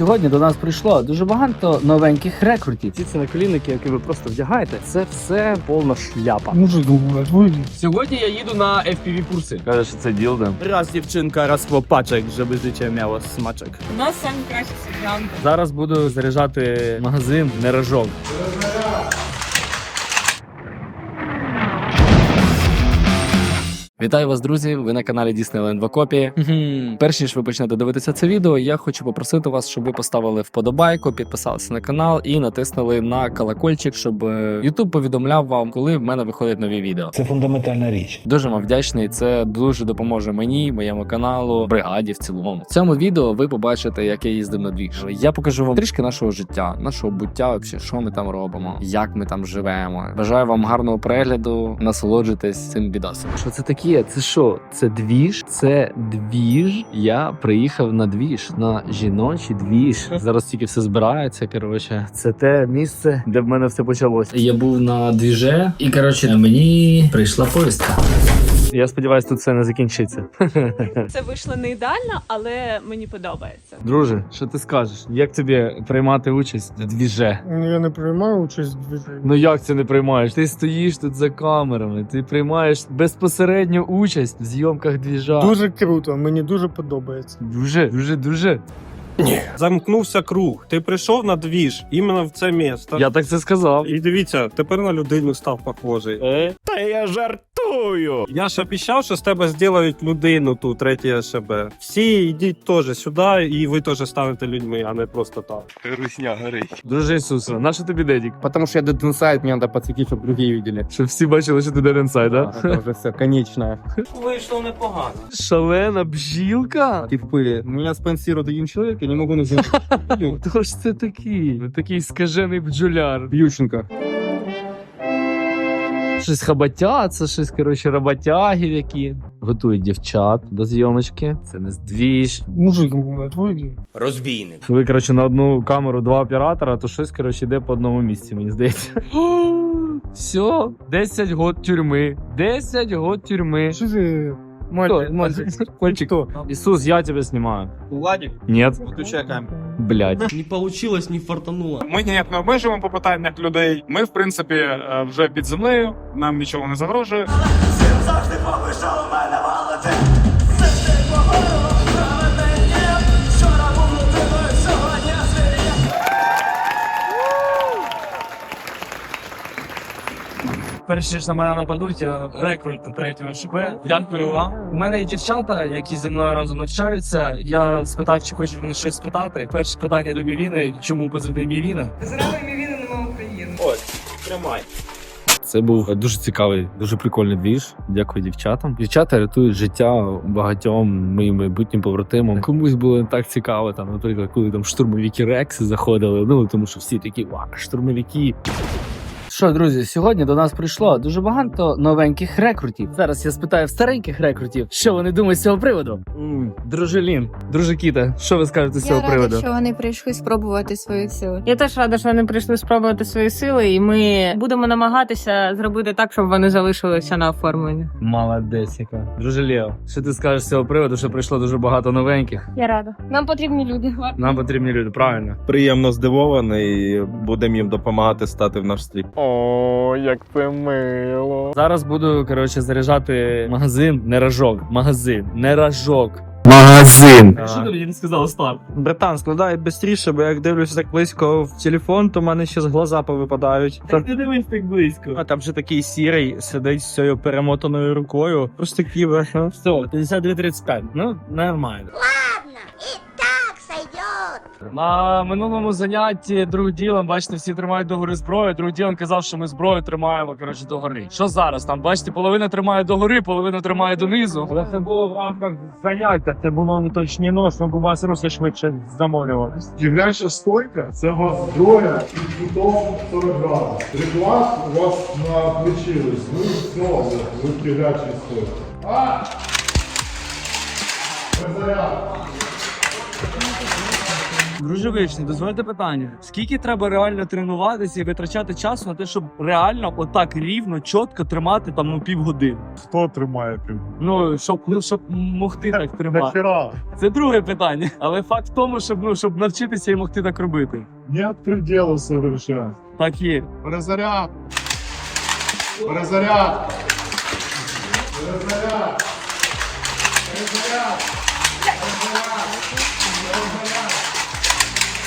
Сьогодні до нас прийшло дуже багато новеньких рекрутів. Ці це наколінники, які ви просто вдягаєте. Це все повна шляпа. Може, думаю. Сьогодні я їду на FPV курси. Каже, що це ділда. Раз дівчинка, раз хлопачок, щоб життя мяло смачок. У нас найкращий кращі сержанти. Зараз буду заряджати магазин не рожок. Вітаю вас, друзі! Ви на каналі Disneyland в окопі. Перш ніж ви почнете дивитися це відео, я хочу попросити вас, щоб ви поставили вподобайку, підписалися на канал і натиснули на колокольчик, щоб е, YouTube повідомляв вам, коли в мене виходять нові відео. Це фундаментальна річ. Дуже вам вдячний. Це дуже допоможе мені, моєму каналу, бригаді в цілому. В цьому відео ви побачите, як я їздив на двіж. Я покажу вам трішки нашого життя, нашого буття, вообще, що ми там робимо, як ми там живемо. Бажаю вам гарного перегляду, насолоджуйтесь цим відосом. Що це таке? Це що? Це двіж? Це двіж. Я приїхав на двіж, на жіночий двіж. Зараз тільки все збирається. Коротше, це те місце, де в мене все почалося. Я був на двіже, і коротше мені прийшла повістка. Я сподіваюся, тут все не закінчиться. Це вийшло не ідеально, але мені подобається. Друже, що ти скажеш? Як тобі приймати участь в двіже? Ну, Я не приймаю участь в движенні. Ну як це не приймаєш? Ти стоїш тут за камерами, ти приймаєш безпосередню участь в зйомках двіжа. Дуже круто, мені дуже подобається. дуже, дуже, дуже. Замкнувся круг. Ти прийшов на двіж іменно в це місто. Я так це сказав. І дивіться, тепер на людину став похожий. Е? Та я жартую. Я ж обіцяв, що з тебе зроблять людину ту, третє ШБ. Всі йдіть теж сюди, і ви теж станете людьми, а не просто так. Русня горить. Друже Ісуса, на що тобі дедік? Потому что я Dead Inside, мне надо подсветить, чтобы другие видели. Щоб всі бачили, що ти Dead Inside, да? Это уже все, конечное. Вийшло непогано. Шалена бжілка? И в пыли. Меня спонсирует один человек, я не могу назвать. Хто ж це такий? Такий скажений бджоляр. Ющенко. Щось хабатя, це щось, коротше, роботягів, які. Готують дівчат до зйомочки. Це не здвіж. Мужик, твої. Розбійник. Ви, коротше, на одну камеру два оператора, то щось, коротше, йде по одному місці, мені здається. Все, 10 год тюрми. 10 год тюрми. Що ты? Кто? Кольчик. Ісус, я тебе снимаю. Владик, Нет, выключай камеру. блядь. Не получилось, не фартануло. Ми ніяк не обмежуємо по питаннях людей. Ми, в принципі, вже під землею, нам нічого не загрожує. Перш ніж на мене нападуть, я рекрут третього ШП. Дякую вам. У мене є дівчата, які зі мною разом навчаються. Я спитав, чи хочуть мене щось спитати. Перше питання до Мівіни, чому позивний Мівіна? Зради мівіни нема України. Тримай. Це був дуже цікавий, дуже прикольний двіж. Дякую дівчатам. Дівчата рятують життя багатьом моїм майбутнім побратимам. Комусь було не так цікаво, там, наприклад, коли там штурмовики Рекси заходили. Ну тому що всі такі ва, штурмовики. Що, друзі, сьогодні до нас прийшло дуже багато новеньких рекрутів. Зараз я спитаю в стареньких рекрутів, що вони думають з цього приводу. М, Друже Лін, друже Кіта, що ви скажете з цього рада, приводу? що вони прийшли спробувати свої сили. Я теж рада, що вони прийшли спробувати свої сили, і ми будемо намагатися зробити так, щоб вони залишилися на оформленні. Молодець, яка. Друже Лео, що ти скажеш з цього приводу, що прийшло дуже багато новеньких? Я рада. Нам потрібні люди. Нам потрібні люди, правильно? приємно здивований будемо їм допомагати стати в наш стрій. О, як це мило. Зараз буду коротше заряджати магазин, не рожок. Магазин, не рожок. Магазин. Що ти мені не сказав старт? Братан, складай швидше, бо як дивлюся так близько в телефон, то в мене ще з глаза повипадають. Так не дивись так близько. А там же такий сірий сидить з цією перемотаною рукою. Просто кібер. Все, 52-35. Ну, нормально. На минулому занятті друг ділом, бачите, всі тримають догори зброю. Друг ділом казав, що ми зброю тримаємо коротше догори. Що зараз? Там бачите, половина тримає догори, половина тримає донизу. Але це було в рамках заняття, це було не точніно, щоб у вас руки швидше замовлюватися. Дівчача стойка це у вас зброя і кутом 40 градусів. Приклад у вас на плечі. Ви все, ви в дівчачій. А! Перезаряд. Дружевичний, дозвольте питання. Скільки треба реально тренуватися і витрачати часу на те, щоб реально отак рівно, чітко тримати там ну півгодини? Хто тримає пів? Ну, щоб, ну, щоб могти так тримати. Це друге питання. Але факт в тому, щоб, ну, щоб навчитися і могти так робити. Нет предела совершенно. Так є. Перезаряд. Перезаряд. Перезаряд. Перезаряд.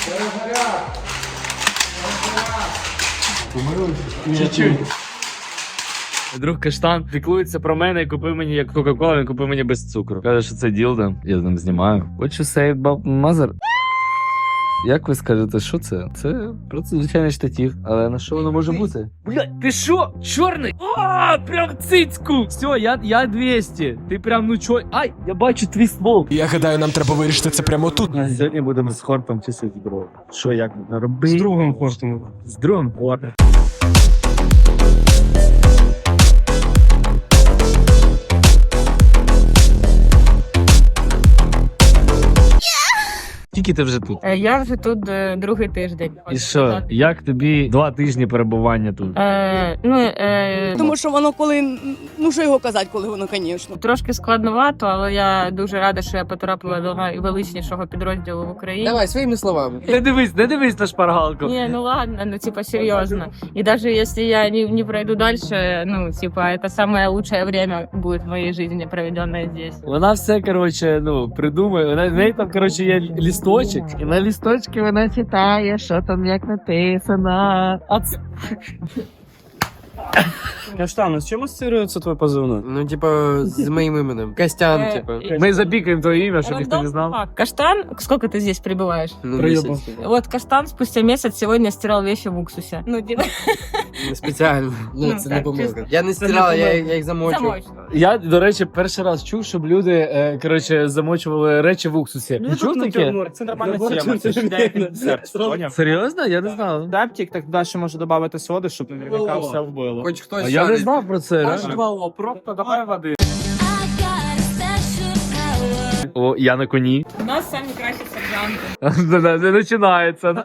Перезаряд. Чуть-чуть. Друг Каштан піклується про мене і купив мені як Кока-Кола, він купив мені без цукру. Каже, що це ділда. Я з ним знімаю. What you say about mother? Як ви скажете, що це? Це просто звичайний штатів. Але на що воно може бути? Блядь, ти що? Чорний? А, прям цицьку! Все, я, я 200. Ти прям ну чо. Ай, я бачу твій ствол. Я гадаю, нам треба вирішити це прямо тут. Сьогодні будемо з хортом чистити дрова. Що як робити? З другим хортом. З другим хортом. Скільки ти вже тут? Е, Я вже тут е, другий тиждень. І що? Як тобі два тижні перебування тут? Е, ну, е, Тому що воно коли, ну що його казати, коли воно, звісно. Трошки складновато, але я дуже рада, що я потрапила до найвеличнішого підрозділу в Україні. Давай своїми словами. Не дивись, не дивись на шпаргалку. Не, ну ладно, ну типа серьезно. И даже если я не, не пройду дальше, ну типа это самое лучшее время будет в моей жизни, проведенное здесь. Вона все, коротше, ну, придумає. Вона, в неї там, коротше, є лісточок, і на лісточці вона читає, що там як написано. Це... Каштан, з чим асоціюється твоє позивне? Ну, типа, з моїм іменем. Костян, Е, типа. і- Ми запікаємо твоє ім'я, щоб ніхто не Рандом факт. Каштан, сколько ты здесь пребываешь? Ну, місяць. Вот Каштан спустя месяц сегодня стирал вещи в уксусе. Ну, типа, Не спеціально. Ну, Ну, це не так, помилка. Я не стирала, я, я їх замочь. Я, до речі, перший раз чув, щоб люди, е, коротше, замочували речі в уксусі. Ну, Не чув таке? Це нормальна Ну, тема. Це ж ідея Поняв? Серйозно? Я не знав. Аптік, так туди ще може додати соди, щоб наверняка все вбило. Хоч хтось А я не шарить. знав про це. реально. H2O, просто давай води. О, я на коні. У нас самі кращі сержанти. Не не починається.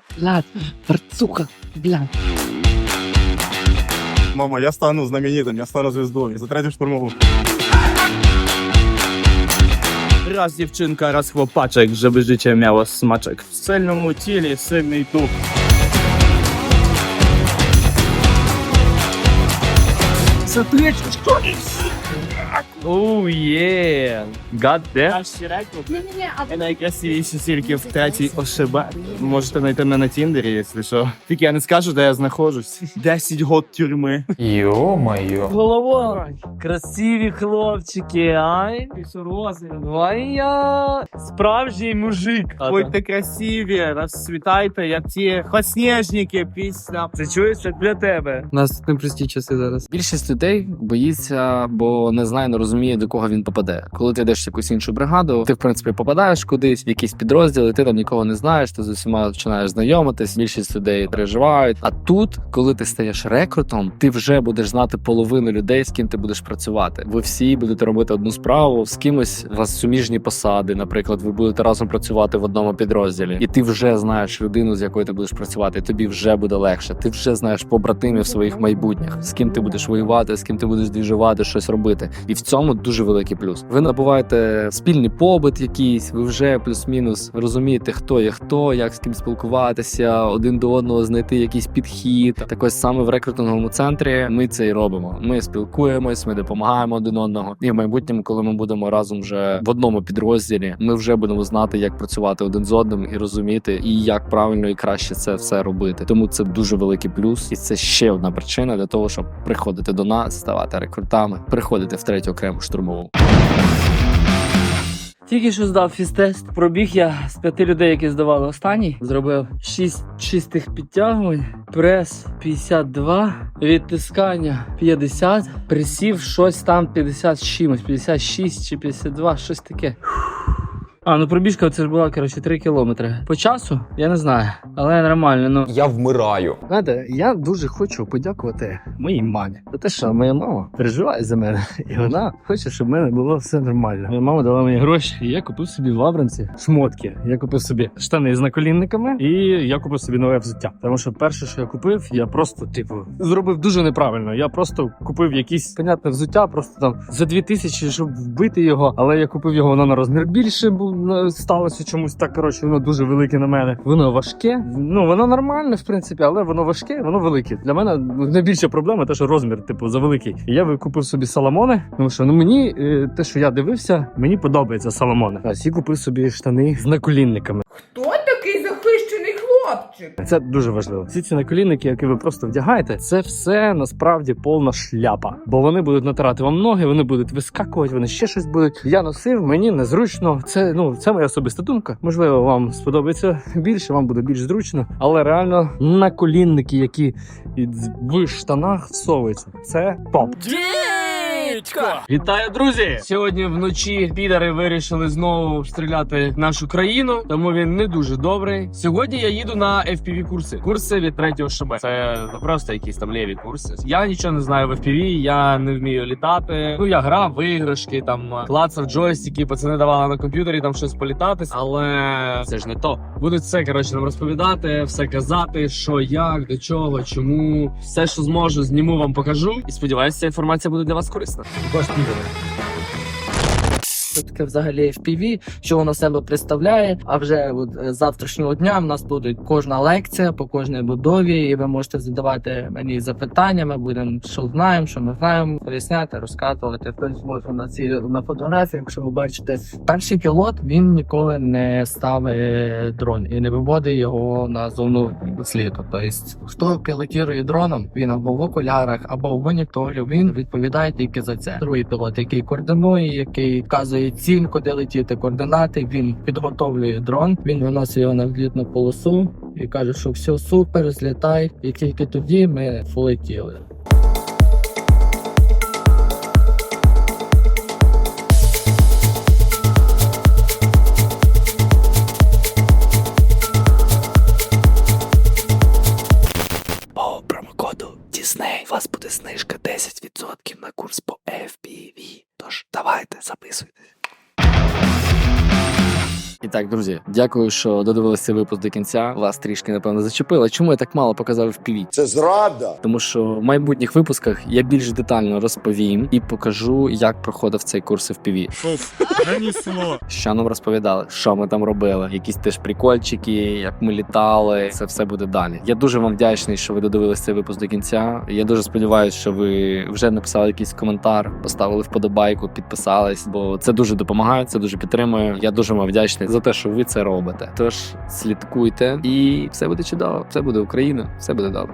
Мама, я стану знаменитым, я стану звездой. За третю штурмову. Раз дівчинка, раз хлопачок, żeby życie miało smaczek. W сильному тілі сильний дух. Це ти Оу, є. God damn. Наші рекрути. І найкрасивіші тільки в третій ОШБ. Можете знайти мене на Тіндері, якщо що. Тільки я не скажу, де я знаходжусь. 10 год тюрми. Голова. Красиві хлопчики, ай. Ай я. Справжній мужик. Будьте красиві, розцвітайте, як ті хосніжники після. Це чується для тебе. У нас непрості часи зараз. Більшість людей боїться, бо не знає, не розуміє, до кого він попаде. Коли ти йдеш в якусь іншу бригаду, ти в принципі попадаєш кудись, в якийсь підрозділ, і ти там нікого не знаєш, ти з усіма починаєш знайомитись. Більшість людей переживають. А тут, коли ти стаєш рекрутом, ти вже будеш знати половину людей, з ким ти будеш працювати. Ви всі будете робити одну справу з кимось. У вас суміжні посади. Наприклад, ви будете разом працювати в одному підрозділі, і ти вже знаєш людину, з якою ти будеш працювати. і Тобі вже буде легше. Ти вже знаєш побратимів своїх майбутніх, з ким ти будеш воювати, з ким ти будеш двіжувати, щось робити. І в цьому дуже великий плюс. Ви набуваєте спільний побит, якийсь. Ви вже плюс-мінус розумієте, хто є хто, як з ким спілкуватися, один до одного знайти якийсь підхід. Так ось саме в рекрутинговому центрі ми це і робимо. Ми спілкуємось, ми допомагаємо один одного. І в майбутньому, коли ми будемо разом вже в одному підрозділі, ми вже будемо знати, як працювати один з одним і розуміти, і як правильно і краще це все робити. Тому це дуже великий плюс, і це ще одна причина для того, щоб приходити до нас, ставати рекрутами, приходити в третю окрему штурмову. Тільки що здав фізтест. Пробіг я з п'яти людей, які здавали останній. Зробив шість чистих підтягувань, прес 52, відтискання 50, присів щось там 50 чимось, 56 чи 52, щось таке. А, ну пробіжка це ж була, коротше, 3 кілометри. По часу я не знаю, але нормально. Ну Я вмираю. знаєте, я дуже хочу подякувати моїй мамі за те, що моя мама переживає за мене, і вона хоче, щоб в мене було все нормально. Моя мама дала мені гроші, і я купив собі в Абрамці шмотки. Я купив собі штани з наколінниками, і я купив собі нове взуття. Тому що перше, що я купив, я просто типу зробив дуже неправильно. Я просто купив якісь понятне взуття, просто там за дві тисячі, щоб вбити його. Але я купив його воно на розмір більше, ну, сталося чомусь так. Коротше, воно дуже велике на мене. Воно важке. Ну воно нормальне, в принципі, але воно важке, воно велике. Для мене найбільша проблема те, що розмір, типу, завеликий. Я купив собі саламони, тому що ну мені е, те, що я дивився, мені подобається саламони. А сі купив собі штани з наколінниками. Хто хлопчик? Це дуже важливо. Всі ці наколінники, які ви просто вдягаєте, це все насправді повна шляпа. Бо вони будуть натирати вам ноги, вони будуть вискакувати, вони ще щось будуть. Я носив, мені незручно. Це ну це моя особиста думка. Можливо, вам сподобається більше, вам буде більш зручно. Але реально наколінники, які в штанах всовуються, це топ. Вітаю, друзі! Сьогодні вночі підари вирішили знову стріляти в нашу країну, тому він не дуже добрий. Сьогодні я їду на FPV курси. Курси від третього ШБ. Це просто якісь там ліві курси. Я нічого не знаю в FPV, я не вмію літати. Ну я грав в іграшки, там клацав джойстики, пацани давали на комп'ютері там щось політати, але це ж не то. Будуть все коротше нам розповідати, все казати, що як, до чого, чому, все, що зможу, зніму вам покажу. І сподіваюся, ця інформація буде для вас корисна. Gospiro. Таке взагалі FPV, що воно себе представляє. А вже от е, завтрашнього дня в нас буде кожна лекція по кожній будові, і ви можете задавати мені запитання. Ми будемо що знаємо, що ми знаємо, поясняти, розказувати. Хтось може на ці на фотографії, якщо ви бачите, перший пілот він ніколи не ставить дрон і не виводить його на зону сліду. Тобто, хто пілотірує дроном, він або в окулярах, або в моніторі, він відповідає тільки за це. Другий пілот, який координує, який вказує ціль, куди летіти, координати. Він підготовлює дрон, він виносить його на взлітну полосу і каже, що все супер, злітай. І тільки тоді ми полетіли. Вас буде знижка 10% на курс по FPV. Тож давайте записуйтесь. І так, друзі, дякую, що додивилися цей випуск до кінця. Вас трішки напевно зачепило. Чому я так мало показав FPV? Це зрада. Тому що в майбутніх випусках я більш детально розповім і покажу, як проходив цей курс FPV. Що нам розповідали, що ми там робили, якісь теж прикольчики, як ми літали. Це все буде далі. Я дуже вам вдячний, що ви додивились цей випуск до кінця. Я дуже сподіваюся, що ви вже написали якийсь коментар, поставили вподобайку, підписались, бо це дуже допомагає, це дуже підтримує. Я дуже вам вдячний за те, що ви це робите. Тож слідкуйте, і все буде чудово, все буде Україна, все буде добре.